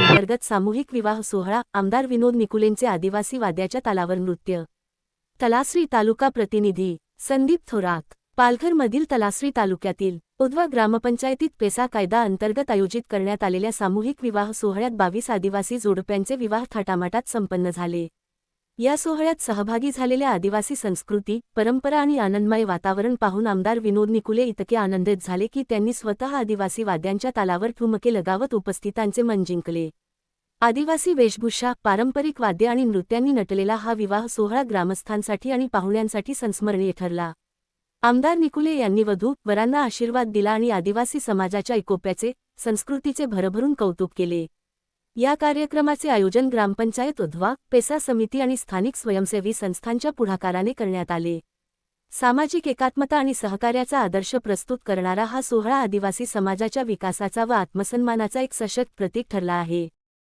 अंतर्गत सामूहिक विवाह सोहळा आमदार विनोद निकुलेंचे आदिवासी वाद्याच्या तालावर नृत्य. तलासरी तालुका प्रतिनिधी संदीप थोरात. पालघरमधील तलासरी तालुक्यातील उद्वा ग्रामपंचायतीत पेसा कायदा अंतर्गत आयोजित करण्यात आलेल्या सामूहिक विवाह सोहळ्यात बावीस आदिवासी जोडप्यांचे विवाह थाटामाटात संपन्न झाले. या सोहळ्यात सहभागी झालेल्या आदिवासी संस्कृती परंपरा आणि आनंदमय वातावरण पाहून आमदार विनोद निकुले इतके आनंदित झाले की त्यांनी स्वतः आदिवासी वाद्यांच्या तालावर ठुमके लगावत उपस्थितांचे मन जिंकले. आदिवासी वेशभूषा पारंपरिक वाद्य आणि नृत्यांनी नटलेला हा विवाह सोहळा ग्रामस्थांसाठी आणि पाहुण्यांसाठी संस्मरणीय ठरला. आमदार निकुले यांनी वधू वरांना आशीर्वाद दिला आणि आदिवासी समाजाच्या एकोप्याचे संस्कृतीचे भरभरून कौतुक केले. या कार्यक्रमाचे आयोजन ग्रामपंचायत उध्वा पेसा समिती आणि स्थानिक स्वयंसेवी संस्थांच्या पुढाकाराने करण्यात आले. सामाजिक एकात्मता आणि सहकार्याचा आदर्श प्रस्तुत करणारा हा सोहळा आदिवासी समाजाच्या विकासाचा व आत्मसन्मानाचा एक सशक्त प्रतीक ठरला आहे.